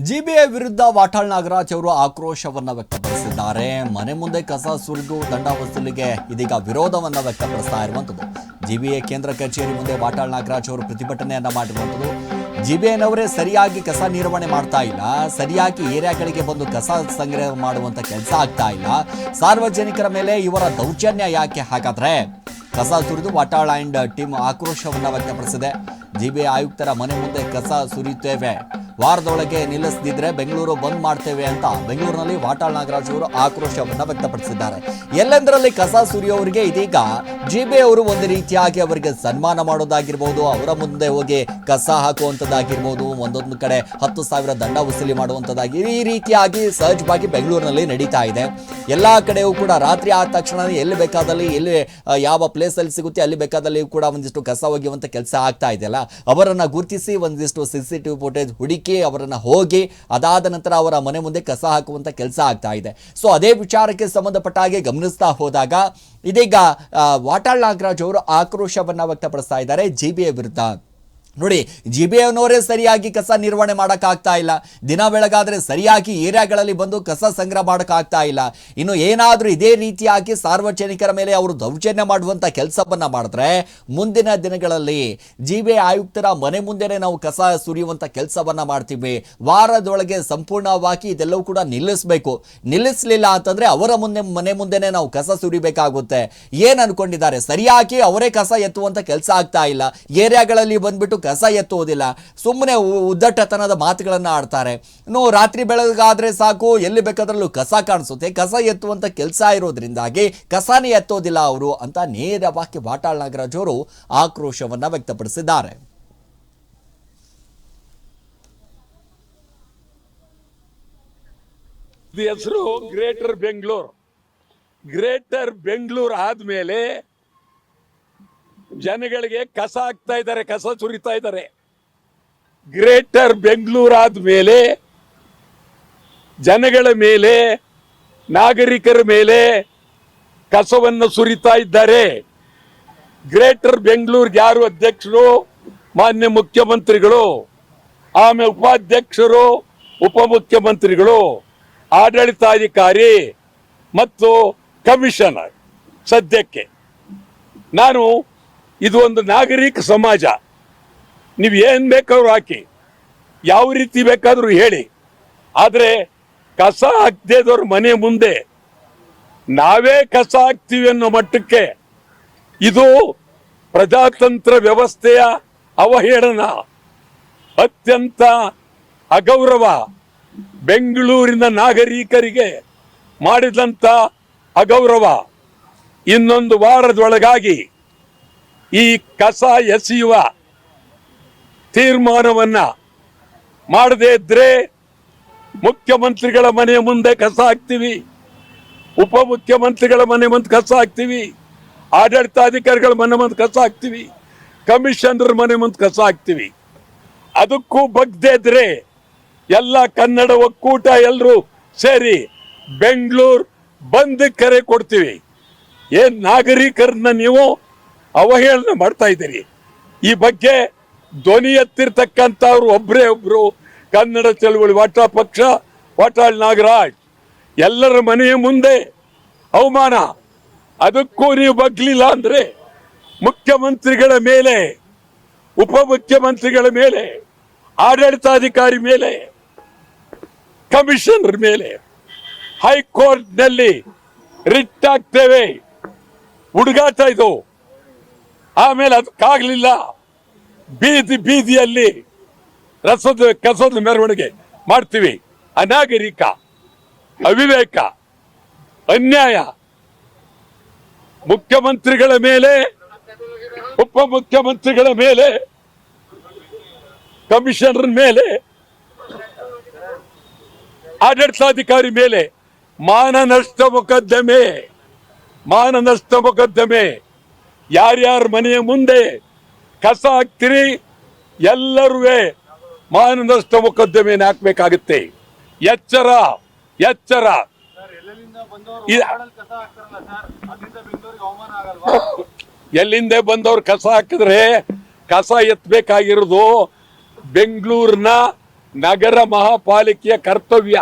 GBA ವಿರುದ್ಧ ವಾಟಾಳ್ ನಾಗರಾಜ್ ಅವರು ಆಕ್ರೋಶವನ್ನ ವ್ಯಕ್ತಪಡಿಸಿದ್ದಾರೆ. ಮನೆ ಮುಂದೆ ಕಸ ಸುರಿದು ದಂಡ ವಸೂಲಿಗೆ ಇದೀಗ ವಿರೋಧವನ್ನ ವ್ಯಕ್ತಪಡಿಸ್ತಾ ಇರುವಂಥದ್ದು. ಜಿಬಿಎ ಕೇಂದ್ರ ಕಚೇರಿ ಮುಂದೆ ವಾಟಾಳ್ ನಾಗರಾಜ್ ಅವರು ಪ್ರತಿಭಟನೆಯನ್ನ ಮಾಡಿರುವಂಥದ್ದು. ಜಿಬಿಎನವರೇ ಸರಿಯಾಗಿ ಕಸ ನಿರ್ವಹಣೆ ಮಾಡ್ತಾ ಇಲ್ಲ. ಸರಿಯಾಗಿ ಏರಿಯಾಗಳಿಗೆ ಬಂದು ಕಸ ಸಂಗ್ರಹ ಮಾಡುವಂತ ಕೆಲಸ ಆಗ್ತಾ ಇಲ್ಲ. ಸಾರ್ವಜನಿಕರ ಮೇಲೆ ಇವರ ದೌರ್ಜನ್ಯ ಯಾಕೆ ಹಾಗಾದ್ರೆ? ಕಸ ಸುರಿದು ವಾಟಾಳ್ ಅಂಡ್ ಟೀಮ್ ಆಕ್ರೋಶವನ್ನ ವ್ಯಕ್ತಪಡಿಸಿದೆ. ಜಿಬಿಎ ಆಯುಕ್ತರ ಮನೆ ಮುಂದೆ ಕಸ ಸುರಿಯುತ್ತೇವೆ. ವಾರದೊಳಗೆ ನಿಲ್ಲಿಸದಿದ್ರೆ ಬೆಂಗಳೂರು ಬಂದ್ ಮಾಡ್ತೇವೆ ಅಂತ ಬೆಂಗಳೂರಿನಲ್ಲಿ ವಾಟಾಳ್ ನಾಗರಾಜ್ ಅವರು ಆಕ್ರೋಶವನ್ನ ವ್ಯಕ್ತಪಡಿಸಿದ್ದಾರೆ. ಎಲ್ಲೆಂದರಲ್ಲಿ ಕಸ ಸುರಿಯೋರಿಗೆ ಇದೀಗ ಜಿಬೆ ಅವರು ಒಂದು ರೀತಿಯಾಗಿ ಅವರಿಗೆ ಸನ್ಮಾನ ಮಾಡೋದಾಗಿರ್ಬೋದು, ಅವರ ಮುಂದೆ ಹೋಗಿ ಕಸ ಹಾಕುವಂಥದ್ದಾಗಿರ್ಬೋದು ಒಂದೊಂದು ಕಡೆ ಹತ್ತು ಸಾವಿರ ದಂಡ ವಸೂಲಿ ಮಾಡುವಂಥದ್ದಾಗಿ ಈ ರೀತಿಯಾಗಿ ಸಹಜವಾಗಿ ಬೆಂಗಳೂರಿನಲ್ಲಿ ನಡೀತಾ ಇದೆ. ಎಲ್ಲ ಕಡೆಯೂ ಕೂಡ ರಾತ್ರಿ ಆದ ತಕ್ಷಣ ಎಲ್ಲಿ ಬೇಕಾದಲ್ಲಿ ಎಲ್ಲಿ ಯಾವ ಪ್ಲೇಸಲ್ಲಿ ಸಿಗುತ್ತೆ, ಅಲ್ಲಿ ಬೇಕಾದಲ್ಲಿ ಕೂಡ ಒಂದಿಷ್ಟು ಕಸ ಒಗೆಯುವಂಥ ಕೆಲಸ ಆಗ್ತಾ ಇದೆಯಲ್ಲ? ಅವರನ್ನು ಗುರುತಿಸಿ ಒಂದಿಷ್ಟು ಸಿ ಸಿ ಟಿವಿ ಫುಟೇಜ್ ಹುಡುಕಿ ಅವರನ್ನ ಹೋಗಿ ಅದಾದ ನಂತರ ಅವರ ಮನೆ ಮುಂದೆ ಕಸ ಹಾಕುವಂಥ ಕೆಲಸ ಆಗ್ತಾ ಇದೆ. ಸೊ ಅದೇ ವಿಚಾರಕ್ಕೆ ಸಂಬಂಧಪಟ್ಟ ಹಾಗೆ ಗಮನಿಸ್ತಾ ಹೋದಾಗ ಇದೀಗ ವಾಟಾಳ್ ನಾಗರಾಜ್ ಅವರು ಆಕ್ರೋಶವನ್ನು ವ್ಯಕ್ತಪಡಿಸ್ತಾ ಇದ್ದಾರೆ. ಜಿ ಬಿ ಎ ವಿರುದ್ಧ. ನೋಡಿ ಜಿ ಬಿ ಎನವರೇ ಸರಿಯಾಗಿ ಕಸ ನಿರ್ವಹಣೆ ಮಾಡೋಕ್ಕಾಗ್ತಾ ಇಲ್ಲ. ದಿನ ಬೆಳಗಾದರೆ ಸರಿಯಾಗಿ ಏರಿಯಾಗಳಲ್ಲಿ ಬಂದು ಕಸ ಸಂಗ್ರಹ ಮಾಡೋಕ್ಕಾಗ್ತಾ ಇಲ್ಲ. ಇನ್ನು ಏನಾದರೂ ಇದೇ ರೀತಿಯಾಗಿ ಸಾರ್ವಜನಿಕರ ಮೇಲೆ ಅವರು ದೌರ್ಜನ್ಯ ಮಾಡುವಂಥ ಕೆಲಸವನ್ನು ಮಾಡಿದ್ರೆ ಮುಂದಿನ ದಿನಗಳಲ್ಲಿ ಜಿ ಬಿ ಆಯುಕ್ತರ ಮನೆ ಮುಂದೆನೇ ನಾವು ಕಸ ಸುರಿಯುವಂಥ ಕೆಲಸವನ್ನು ಮಾಡ್ತೀವಿ. ವಾರದೊಳಗೆ ಸಂಪೂರ್ಣವಾಗಿ ಇದೆಲ್ಲವೂ ಕೂಡ ನಿಲ್ಲಿಸಬೇಕು. ನಿಲ್ಲಿಸಲಿಲ್ಲ ಅಂತಂದರೆ ಅವರ ಮುಂದೆ, ಮನೆ ಮುಂದೆನೇ ನಾವು ಕಸ ಸುರಿಬೇಕಾಗುತ್ತೆ. ಏನು ಅನ್ಕೊಂಡಿದ್ದಾರೆ? ಸರಿಯಾಗಿ ಅವರೇ ಕಸ ಎತ್ತುವಂಥ ಕೆಲಸ ಆಗ್ತಾ ಇಲ್ಲ. ಏರಿಯಾಗಳಲ್ಲಿ ಬಂದ್ಬಿಟ್ಟು ಕಸ ಎತ್ತುವುದಿಲ್ಲ ಸುಮ್ಮನೆ ಉದ್ದಟತನದ ಮಾತುಗಳನ್ನು ಆಡ್ತಾರೆ. ಇನ್ನು ರಾತ್ರಿ ಬೆಳಗಾದ್ರೆ ಸಾಕು, ಎಲ್ಲಿ ಬೇಕಾದ್ರಲ್ಲೂ ಕಸ ಕಾಣಿಸುತ್ತೆ. ಕಸ ಎತ್ತುವಂಥ ಕೆಲಸ ಇರೋದ್ರಿಂದಾಗಿ ಕಸನೇ ಎತ್ತೋದಿಲ್ಲ ಅವರು ಅಂತ ನೇರವಾಗಿ ವಾಟಾಳ್ ನಾಗರಾಜ್ ಅವರು ಆಕ್ರೋಶವನ್ನು ವ್ಯಕ್ತಪಡಿಸಿದ್ದಾರೆ. ಹೆಸರು ಗ್ರೇಟರ್ ಬೆಂಗಳೂರು. ಗ್ರೇಟರ್ ಬೆಂಗಳೂರು ಆದ್ಮೇಲೆ ಜನಗಳಿಗೆ ಕಸ ಹಾಕ್ತಾ ಇದ್ದಾರೆ, ಕಸ ಸುರಿತಾ ಇದ್ದಾರೆ. ಗ್ರೇಟರ್ ಬೆಂಗಳೂರು ಆದ್ಮೇಲೆ ಜನಗಳ ಮೇಲೆ, ನಾಗರಿಕರ ಮೇಲೆ ಕಸವನ್ನು ಸುರಿತಾ ಇದ್ದಾರೆ. ಗ್ರೇಟರ್ ಬೆಂಗಳೂರಿಗೆ ಯಾರು ಅಧ್ಯಕ್ಷರು? ಮಾನ್ಯ ಮುಖ್ಯಮಂತ್ರಿಗಳು ಆಮೇಲೆ ಉಪಾಧ್ಯಕ್ಷರು, ಉಪಮುಖ್ಯಮಂತ್ರಿಗಳು, ಆಡಳಿತಾಧಿಕಾರಿ ಮತ್ತು ಕಮಿಷನರ್ ಸದ್ಯಕ್ಕೆ. ನಾನು ಇದು ಒಂದು ನಾಗರಿಕ ಸಮಾಜ. ನೀವು ಏನು ಬೇಕಾದ್ರೂ ಹಾಕಿ. ಯಾವ ರೀತಿ ಬೇಕಾದರೂ ಹೇಳಿ. ಆದರೆ ಕಸ ಹಾಕ್ದೇ ಮನೆ ಮುಂದೆ ನಾವೇ ಕಸ ಹಾಕ್ತೀವಿ ಅನ್ನೋ ಮಟ್ಟಕ್ಕೆ ಇದು ಪ್ರಜಾತಂತ್ರ ವ್ಯವಸ್ಥೆಯ ಅವಹೇಳನ, ಅತ್ಯಂತ ಅಗೌರವ ಬೆಂಗಳೂರಿನ ನಾಗರಿಕರಿಗೆ ಮಾಡಿದಂಥ ಅಗೌರವ. ಇನ್ನೊಂದು ವಾರದೊಳಗಾಗಿ ಈ ಕಸ ಎಸೆಯುವ ತೀರ್ಮಾನವನ್ನ ಮಾಡದೇ ಇದ್ರೆ ಮುಖ್ಯಮಂತ್ರಿಗಳ ಮನೆ ಮುಂದೆ ಕಸ ಹಾಕ್ತೀವಿ, ಉಪಮುಖ್ಯಮಂತ್ರಿಗಳ ಮನೆ ಮುಂದೆ ಕಸ ಹಾಕ್ತೀವಿ, ಆಡಳಿತಾಧಿಕಾರಿಗಳ ಮನೆ ಮುಂದೆ ಕಸ ಹಾಕ್ತೀವಿ, ಕಮಿಷನರ್ ಮನೆ ಮುಂದೆ ಕಸ ಹಾಕ್ತೀವಿ. ಅದಕ್ಕೂ ಬಗ್ದೇ ಇದ್ರೆ ಎಲ್ಲ ಕನ್ನಡ ಒಕ್ಕೂಟ ಎಲ್ಲರೂ ಸೇರಿ ಬೆಂಗಳೂರು ಬಂದ್ ಕರೆ ಕೊಡ್ತೀವಿ. ಏನ್ ನಾಗರಿಕರನ್ನ ನೀವು ಅವಹೇಳನ ಮಾಡ್ತಾ ಇದ್ದೀರಿ. ಈ ಬಗ್ಗೆ ಧ್ವನಿ ಎತ್ತಿರ್ತಕ್ಕಂಥವ್ರು ಒಬ್ಬರೇ ಒಬ್ರು ಕನ್ನಡ ಚಳುವಳಿ ವಾಟ ಪಕ್ಷ, ವಾಟಾಳ್ ನಾಗರಾಜ್. ಎಲ್ಲರ ಮನೆಯ ಮುಂದೆ ಅವಮಾನ. ಅದಕ್ಕೂ ನೀವು ಬಗ್ಲಿಲ್ಲ ಅಂದ್ರೆ ಮುಖ್ಯಮಂತ್ರಿಗಳ ಮೇಲೆ, ಉಪಮುಖ್ಯಮಂತ್ರಿಗಳ ಮೇಲೆ, ಆಡಳಿತಾಧಿಕಾರಿ ಮೇಲೆ, ಕಮಿಷನರ್ ಮೇಲೆ ಹೈಕೋರ್ಟ್ನಲ್ಲಿ ರಿಟ್ ಆಗ್ತೇವೆ. ಹುಡುಗಾಟ ಇದು. ಆಮೇಲೆ ಅದಕ್ಕಾಗ್ಲಿಲ್ಲ ಬೀದಿ ಬೀದಿಯಲ್ಲಿ ರಸದ ಕಸದ ಮೆರವಣಿಗೆ ಮಾಡ್ತೀವಿ. ಅನಾಗರಿಕ, ಅವಿವೇಕ, ಅನ್ಯಾಯ. ಮುಖ್ಯಮಂತ್ರಿಗಳ ಮೇಲೆ, ಉಪಮುಖ್ಯಮಂತ್ರಿಗಳ ಮೇಲೆ, ಕಮಿಷನರ್ ಮೇಲೆ, ಆಡಳಿತಾಧಿಕಾರಿ ಮೇಲೆ ಮಾನನಷ್ಟ ಮೊಕದ್ದಮೆ ಮಾನನಷ್ಟ ಮೊಕದ್ದಮೆ. ಯಾರ್ಯಾರ ಮನೆಯ ಮುಂದೆ ಕಸ ಹಾಕ್ತಿರಿ ಎಲ್ಲರೂ ಮಾನನಷ್ಟ ಮೊಕದ್ದಮೆಯನ್ನು ಹಾಕ್ಬೇಕಾಗುತ್ತೆ. ಎಚ್ಚರ ಎಚ್ಚರ. ಎಲ್ಲಿಂದ ಬಂದವ್ರು ಕಸ ಹಾಕಿದ್ರೆ ಕಸ ಎತ್ತಬೇಕಾಗಿರೋದು ಬೆಂಗಳೂರಿನ ನಗರ ಮಹಾಪಾಲಿಕೆಯ ಕರ್ತವ್ಯ.